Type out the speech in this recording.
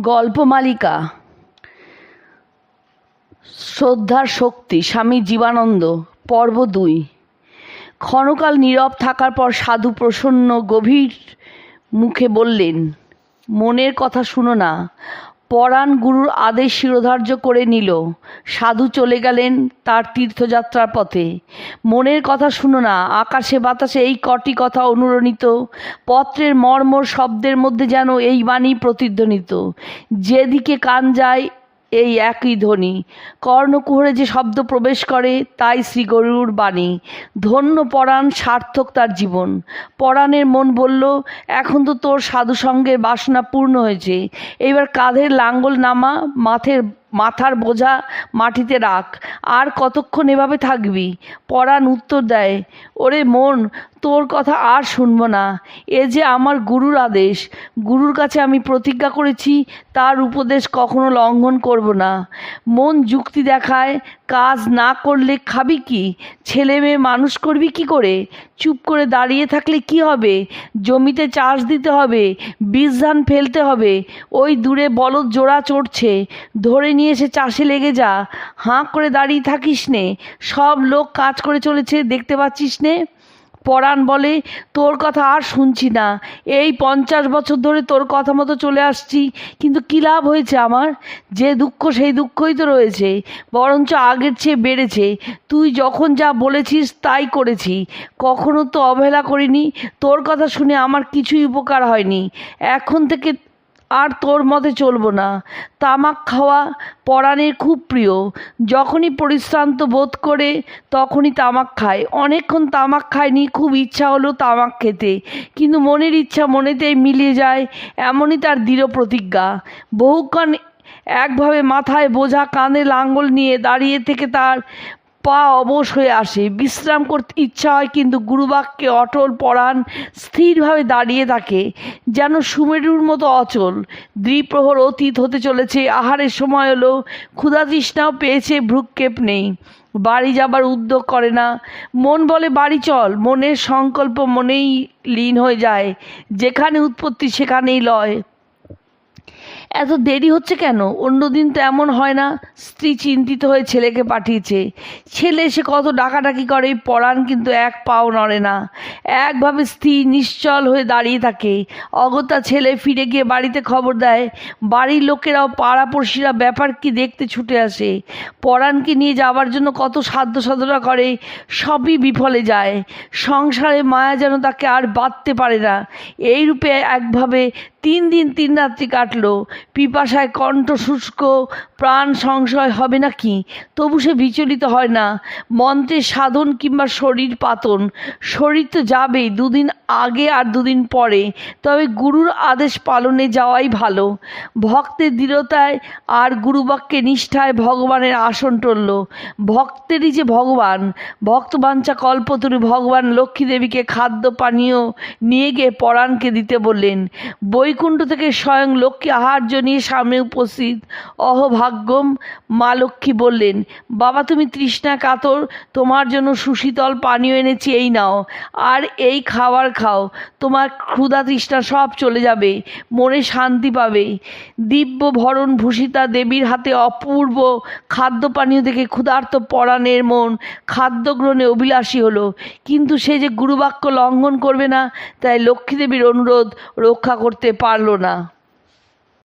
গল্পমালিকা শ্রদ্ধার শক্তি, স্বামী জীবানন্দ, পর্ব দুই। ক্ষণকাল নীরব থাকার পর সাধু প্রসন্ন গভীর মুখে বললেন, মনের কথা শুনো না পরাণ গুরুর আদেশ শিরোধার্য করে নিল। সাধু চলে গেলেন তার তীর্থযাত্রার পথে। মনের কথা শুনো না, আকাশে বাতাসে এই কটি কথা অনুরণিত। পত্রের মর্মর শব্দের মধ্যে যেন এই বাণী প্রতিধ্বনিত। যেদিকে কান যায় এই একই ধ্বনি। কর্ণকুহরে যে শব্দ প্রবেশ করে, তাই শ্রী গরুর বাণী। ধন্য পরাণ, সার্থক তার জীবন। পরাণের মন বলল, এখন তো তোর সাধু সঙ্গের বাসনা পূর্ণ হয়েছে। এবার কাঁধের লাঙ্গল নামা, মাথের, মাথার বোঝা মাটিতে রাখ। আর কতক্ষণ এভাবে থাকবি? পরাণ উত্তর দেয়, ওরে মন তোর কথা আর শুনব না। এ যে আমার গুরুর আদেশ। গুরুর কাছে আমি প্রতিজ্ঞা করেছি, তার উপদেশ কখনো লঙ্ঘন করব না। মন যুক্তি দেখায়, কাজ না করলে খাবি কি? ছেলে মেয়ে মানুষ করবি কি করে? চুপ করে দাঁড়িয়ে থাকলে কি হবে? জমিতে চাষ দিতে হবে, বীজ ধান ফেলতে হবে, ওই দূরে বলদ জোড়া চড়ছে, ধরে নিয়ে এসে চাষে লেগে যা। হাঁ করে দাঁড়িয়ে থাকিস নে। সব লোক কাজ করে চলেছে, দেখতে পাচ্ছিস নে? পরাণ বলে, তোর কথা আর শুনছি না। এই পঞ্চাশ বছর ধরে তোর কথা মতো চলে আসছি, কিন্তু কী লাভ হয়েছে আমার? যে দুঃখ, সেই দুঃখই তো রয়েছে, বরঞ্চ আগের চেয়ে বেড়েছে। তুই যখন যা বলেছিস, তাই করেছি। কখনো তো অবহেলা করিনি, তোর কথা শুনে আমার কিছুই উপকার হয়নি। এখন থেকে আর তোর মতে চলবো না। তামাক খাওয়া পরাণের খুব প্রিয়। যখনই পরিশ্রান্ত বোধ করে, তখনই তামাক খায়। অনেকক্ষণ তামাক খায়নি, খুব ইচ্ছা হলো তামাক খেতে। কিন্তু মনের ইচ্ছা মনেতেই মিলিয়ে যায়, এমনই তার দৃঢ় প্রতিজ্ঞা। বহুক্ষণ একভাবে মাথায় বোঝা কাঁধে লাঙ্গল নিয়ে দাঁড়িয়ে থেকে তার পা অবশ হয়ে আসে। বিশ্রাম করতে ইচ্ছা হয় কিন্তু গুরুবাক্যে অটল পরাণ স্থিরভাবে দাঁড়িয়ে থাকে, যেন সুমেরুর মতো অচল। দ্বিপ্রহর অতীত হতে চলেছে, আহারের সময় হলো, ক্ষুধা তৃষ্ণাও পেয়েছে, ভ্রুক্ষেপ নেই। বাড়ি যাবার উদ্যোগ করে না। মন বলে, বাড়ি চল। মনের সংকল্প মনেই লীন হয়ে যায়। যেখানে উৎপত্তি সেখানেই লয়। এত দেরি হচ্ছে কেন? অন্যদিন তো এমন হয় না। স্ত্রী চিন্তিত হয়ে ছেলেকে পাঠিয়েছে। ছেলে এসে কত ডাকাডাকি করে পরাণ কিন্তু এক পাও নড়ে না। একভাবে স্ত্রী নিশ্চল হয়ে দাঁড়িয়ে থাকে। অগত্যা ছেলে ফিরে গিয়ে বাড়িতে খবর দেয়, বাড়ির লোকেরাও পাড়াপড়শিরা ব্যাপার কি দেখতে ছুটে আসে। পরাণকে নিয়ে যাওয়ার জন্য কত সাধ্য সাধনা করে, সবই বিফলে যায়। সংসারে মায়া যেন তাকে আর বাঁধতে পারে না। এই রূপে একভাবে তিন দিন তিন রাত্রি কাটলো। পিপাসায় কণ্ঠ শুষ্ক, প্রাণ সংশয় হবে না কি তবু সে বিচলিত হয় না। মন্ত্রের সাধন কিংবা শরীর পাতন। শরীর তো যাবেই দুদিন আগে আর দুদিন পরে। তবে গুরুর আদেশ পালনে যাওয়াই ভালো। ভক্তের দৃঢ়তায় আর গুরুবাক্যে নিষ্ঠায় ভগবানের আসন টলল। ভক্তেরই যে ভগবান। ভক্তবাঞ্ছা কল্পতরু ভগবান লক্ষ্মী দেবীকে খাদ্য পানীয় নিয়ে গিয়ে পরাণকে দিতে বললেন। বৈকুণ্ঠ থেকে স্বয়ং লক্ষ্মী আহার্য নিয়ে সামনে উপস্থিত। অহভাগ্যম, মা লক্ষ্মী বললেন, বাবা, তুমি তৃষ্ণা, কাতর, তোমার জন্য সুশীতল পানীয় এনেছি, এই নাও। আর এই খাবার খাও, তোমার ক্ষুধা তৃষ্ণা সব চলে যাবে, মনে শান্তি পাবে। দিব্য ভরণ ভূষিতা দেবীর হাতে অপূর্ব খাদ্য পানীয় দেখে ক্ষুধার্ত পরাণের মন খাদ্য গ্রহণে অভিলাষী হলো। কিন্তু সে যে গুরুবাক্য লঙ্ঘন করবে না, তাই লক্ষ্মীদেবীর অনুরোধ রক্ষা করতে পারল না।